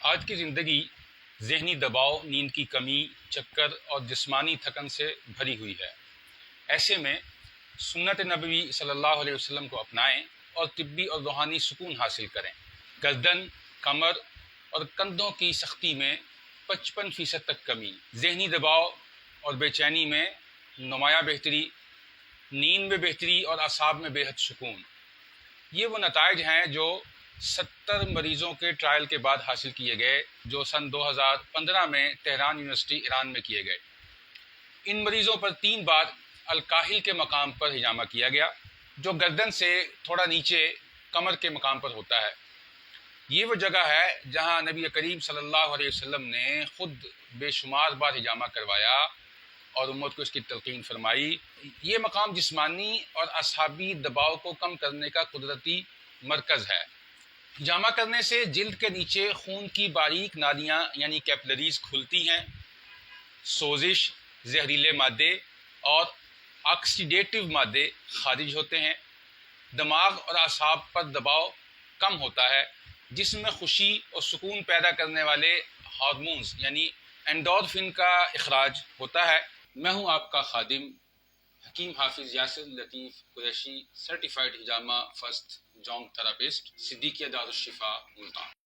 آج کی زندگی ذہنی دباؤ، نیند کی کمی، چکر اور جسمانی تھکن سے بھری ہوئی ہے۔ ایسے میں سنت نبوی صلی اللہ علیہ وسلم کو اپنائیں اور طبی اور روحانی سکون حاصل کریں۔ گردن، کمر اور کندھوں کی سختی میں پچپن فیصد تک کمی۔ ذہنی دباؤ اور بے چینی میں نمایاں بہتری، نیند میں بہتری اور اعصاب میں بے حد سکون۔ یہ وہ نتائج ہیں جو ستر مریضوں کے ٹرائل کے بعد حاصل کیے گئے، جو سن دو ہزار پندرہ میں تہران یونیورسٹی ایران میں کیے گئے۔ ان مریضوں پر تین بار الکاہل کے مقام پر ہجامہ کیا گیا، جو گردن سے تھوڑا نیچے کمر کے مقام پر ہوتا ہے۔ یہ وہ جگہ ہے جہاں نبی کریم صلی اللہ علیہ وسلم نے خود بے شمار بار ہجامہ کروایا اور امت کو اس کی تلقین فرمائی۔ یہ مقام جسمانی اور اصحابی دباؤ کو کم کرنے کا قدرتی مرکز ہے۔ جامع کرنے سے جلد کے نیچے خون کی باریک نالیاں یعنی کیپلریز کھلتی ہیں، سوزش، زہریلے مادے اور آکسیڈیٹو مادے خارج ہوتے ہیں۔ دماغ اور اعصاب پر دباؤ کم ہوتا ہے، جس میں خوشی اور سکون پیدا کرنے والے ہارمونز یعنی انڈورفن کا اخراج ہوتا ہے۔ میں ہوں آپ کا خادم، حکیم حافظ یاسر، لطیف قریشی سرٹیفائڈ ہجامہ فرسٹ জং থেরাপিস্ট সিদ্দিকিয়া দারুশিফা মুলতান।